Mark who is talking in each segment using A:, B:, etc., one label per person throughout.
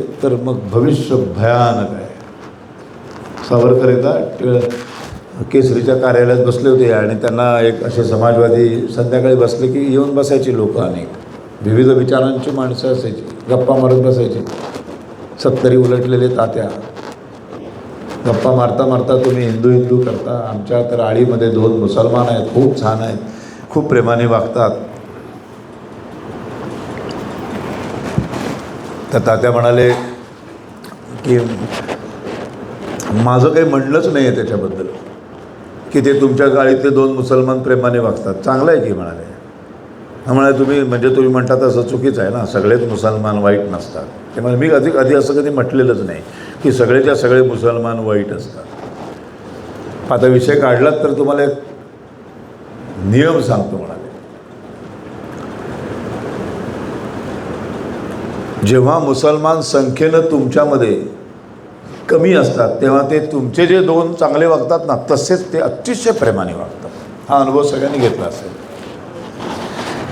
A: तर मग भविष्य भयानक आहे. सावरकर एकदा टिळक केसरीच्या कार्यालयात बसले होते आणि त्यांना एक असे समाजवादी संध्याकाळी बसले की येऊन बसायची लोक अनेक. विविध विचारांची माणसं असायची गप्पा मारत बसायची. सत्तरी उलटलेले तात्या. गप्पा मारता मारता तुम्ही हिंदू हिंदू करता आमच्या तर आळीमध्ये दोन मुसलमान आहेत खूप छान आहेत खूप प्रेमाने वागतात. तर तात्या म्हणाले की माझं काही म्हणलंच नाही आहे त्याच्याबद्दल की ते तुमच्या गाळीतले दोन मुसलमान प्रेमाने वागतात. चांगलं आहे की म्हणाले. म्हणाले तुम्ही म्हणजे तुम्ही म्हणता तसं चुकीचं आहे ना सगळेच मुसलमान वाईट नसतात. ते म्हणजे मी कधी कधी असं कधी म्हटलेलंच नाही की सगळेच्या सगळे मुसलमान वाईट असतात. आता विषय काढलात तर तुम्हाला एक नियम सांगतो म्हणा जेव्हा मुसलमान संख्येनं तुमच्यामध्ये कमी असतात तेव्हा ते तुमचे जे दोन चांगले वागतात ना तसेच ते अतिशय प्रेमाने वागतात. हा अनुभव सगळ्यांनी घेतला असेल.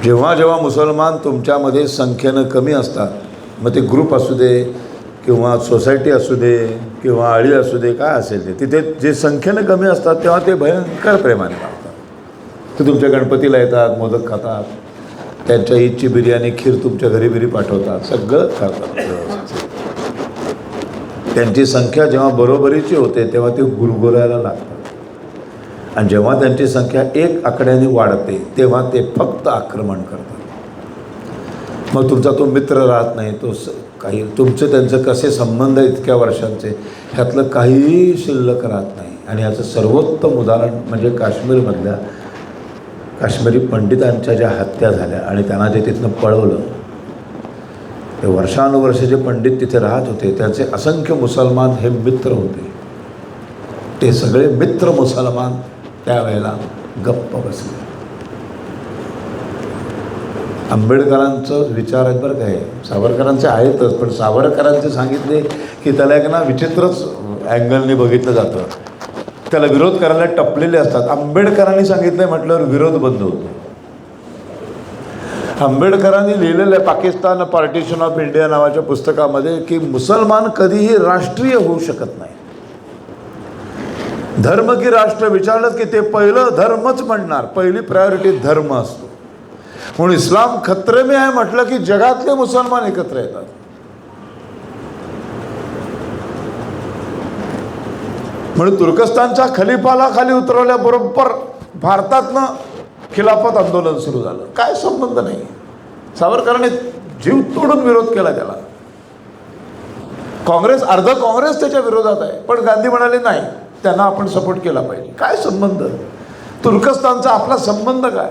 A: जेव्हा जेव्हा मुसलमान तुमच्यामध्ये संख्येनं कमी असतात मग ते ग्रुप असू दे किंवा सोसायटी असू दे किंवा आळी असू दे काय असेल ते तिथे जे संख्येनं कमी असतात तेव्हा ते भयंकर प्रेमाने वागतात. ते तुमच्या गणपतीला येतात मोदक खातात त्यांच्या ईदची बिर्याणी खीर तुमच्या घरी बिरी पाठवतात. सगळं करतात. त्यांची संख्या जेव्हा बरोबरीची होते तेव्हा ते गुरगुरायला लागतात. आणि जेव्हा त्यांची संख्या एक आकड्याने वाढते तेव्हा ते फक्त आक्रमण करतात. मग तुमचा तो मित्र राहत नाही तो काही तुमचे त्यांचे कसे संबंध इतक्या वर्षांचे ह्यातलं काहीही शिल्लक राहत नाही. आणि याचं सर्वोत्तम उदाहरण म्हणजे काश्मीरमधल्या काश्मीरी पंडितांच्या ज्या हत्या झाल्या आणि त्यांना जे तिथनं पळवलं ते वर्षानुवर्ष जे पंडित तिथे राहत होते त्यांचे असंख्य मुसलमान हे मित्र होते. ते सगळे मित्र मुसलमान त्यावेळेला गप्प बसले. आंबेडकरांचं विचार आहेत बरं काय सावरकरांचे आहेतच पण सावरकरांचे सांगितले की त्याला एक ना विचित्रच अँगलने बघितलं जातं. त्याला विरोध करायला टपलेले असतात. आंबेडकरांनी सांगितलं म्हटल्यावर विरोध बंद होतो. आंबेडकरांनी लिहिलेलं आहे पाकिस्तान पार्टिशन ऑफ इंडिया नावाच्या पुस्तकामध्ये की मुसलमान कधीही राष्ट्रीय होऊ शकत नाही. धर्म की राष्ट्र विचारलं की ते पहिलं धर्मच म्हणणार. पहिली प्रायोरिटी धर्म असतो. म्हणून इस्लाम खत्रमी आहे म्हटलं की जगातले मुसलमान एकत्र येतात. म्हणून तुर्कस्तानच्या खलिफाला खाली उतरवल्याबरोबर भारतातनं खिलाफत आंदोलन सुरू झालं. काय संबंध नाही. सावरकरांनी जीव तोडून विरोध केला त्याला. काँग्रेस अर्ध काँग्रेस त्याच्या विरोधात आहे. पण गांधी म्हणाले नाही त्यांना आपण सपोर्ट केला पाहिजे. काय संबंध? तुर्कस्तानचा आपला संबंध काय?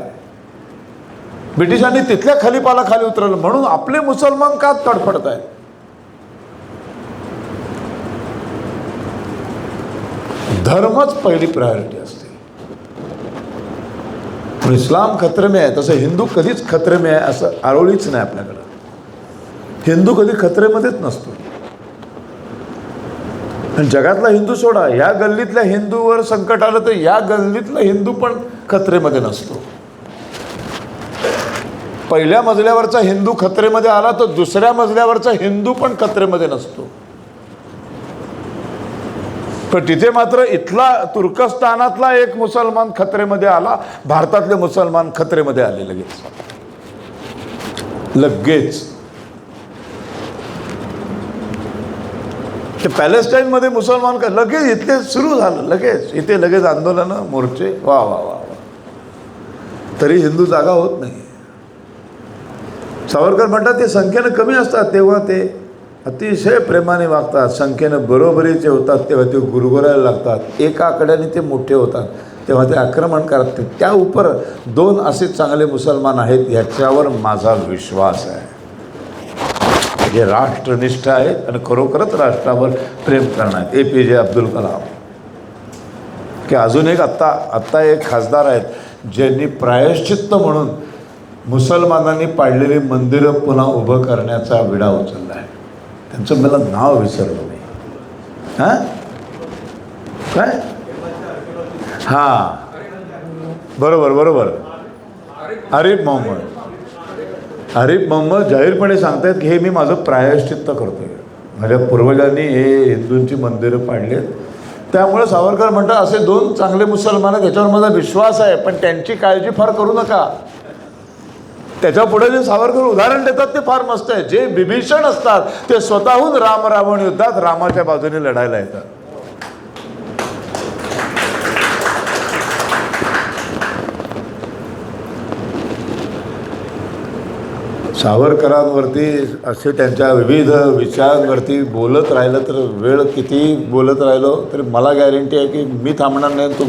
A: ब्रिटिशांनी तिथल्या खलिपाला खाली उतरवलं. म्हणून आपले मुसलमान का तडफडत आहेत धर्मच पहिली प्रायोरिटी असते. पण इस्लाम खत्रमे आहे तसं हिंदू कधीच खत्रमे आहे असं आरोळीच नाही आपल्याकडं. हिंदू कधी खत्रेमध्येच नसतो. आणि जगातला हिंदू सोडा या गल्लीतल्या हिंदूवर संकट आलं तर या गल्लीतला हिंदू पण खत्रेमध्ये नसतो. पहिल्या मजल्यावरचा हिंदू खत्रेमध्ये आला तर दुसऱ्या मजल्यावरचा हिंदू पण खत्रेमध्ये नसतो. पण तिथे मात्र इथला तुर्कस्तानातला एक मुसलमान खतरेमध्ये आला भारतातले मुसलमान खतरेमध्ये आले लगेच लगेच. ते पॅलेस्टाईनमध्ये मुसलमान का लगेच इथले सुरू झालं लगेच. इथे लगेच आंदोलनं मोर्चे वा वा वा वा. तरी हिंदू जागा होत नाही. सावरकर म्हणतात ते संख्येनं कमी असतात तेव्हा ते अतिशय प्रेमाने वागतात संख्येनं बरोबरीचे होतात तेव्हा ते गुरगुरायला लागतात. एका आकड्याने ते मोठे होतात तेव्हा ते आक्रमण करतात. त्या उपर दोन असे चांगले मुसलमान आहेत ह्याच्यावर माझा विश्वास आहे. जे राष्ट्रनिष्ठ आहेत आणि खरोखरच राष्ट्रावर प्रेम करणार ए पी जे अब्दुल कलाम. की अजून एक आत्ता आत्ता एक खासदार आहेत ज्यांनी प्रायश्चित्त म्हणून मुसलमानांनी पाडलेली मंदिरं पुन्हा उभं करण्याचा विडा उचलला आहे. त्यांचं मला नाव विसरलं मी. हां? काय? हां. बरोबर बरोबर. आरिफ मोहम्मद. आरिफ मोहम्मद जाहीरपणे सांगतायत की हे मी माझं प्रायश्चित्त करतोय. माझ्या पूर्वजांनी हे हिंदूंची मंदिरं पाडलीत. त्यामुळे सावरकर म्हणतात असे दोन चांगले मुसलमान आहेत त्याच्यावर माझा विश्वास आहे पण त्यांची काळजी फार करू नका. त्याच्या पुढे जे सावरकर उदाहरण देतात ते फार मस्त आहे. जे बिभीषण असतात ते स्वतःहून राम रावण युद्धात रामाच्या बाजूने लढायला येतात. सावरकरांवरती असे त्यांच्या विविध विषयांवरती बोलत राहिलं तर वेळ किती बोलत राहिलो तरी मला गॅरंटी आहे की मी थांबणार नाही तुम